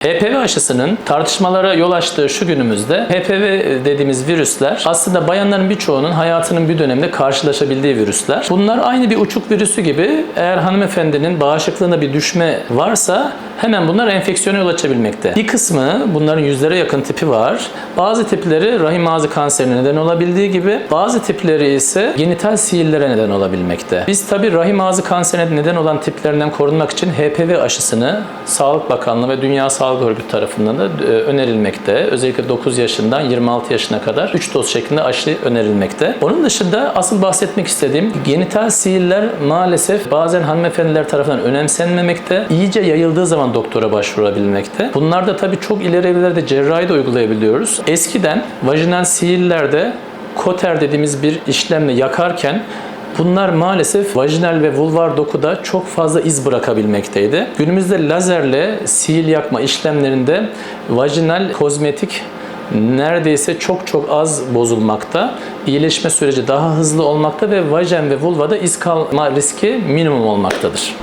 HPV aşısının tartışmalara yol açtığı şu günümüzde HPV dediğimiz virüsler aslında bayanların birçoğunun hayatının bir döneminde karşılaşabildiği virüsler. Bunlar aynı bir uçuk virüsü gibi eğer hanımefendinin bağışıklığında bir düşme varsa hemen bunlar enfeksiyona yol açabilmekte. Bir kısmı bunların yüzlere yakın tipi var. Bazı tipleri rahim ağzı kanserine neden olabildiği gibi bazı tipleri ise genital sihirlere neden olabilmekte. Biz tabi rahim ağzı kanserine neden olan tiplerinden korunmak için HPV aşısını Sağlık Bakanlığı ve Dünya Sağlık Örgütü tarafından da e, önerilmekte. Özellikle 9 yaşından 26 yaşına kadar 3 doz şeklinde aşı önerilmekte. Onun dışında asıl bahsetmek istediğim genital sihirler maalesef bazen hanımefendiler tarafından önemsenmemekte. İyice yayıldığı zaman doktora başvurabilmekte. Bunlarda tabii çok ileri evrelerde cerrahi de uygulayabiliyoruz. Eskiden vajinal sihirlerde koter dediğimiz bir işlemle yakarken Bunlar maalesef vajinal ve vulvar dokuda çok fazla iz bırakabilmekteydi. Günümüzde lazerle sihir yakma işlemlerinde vajinal kozmetik neredeyse çok çok az bozulmakta. İyileşme süreci daha hızlı olmakta ve vajen ve vulvada iz kalma riski minimum olmaktadır.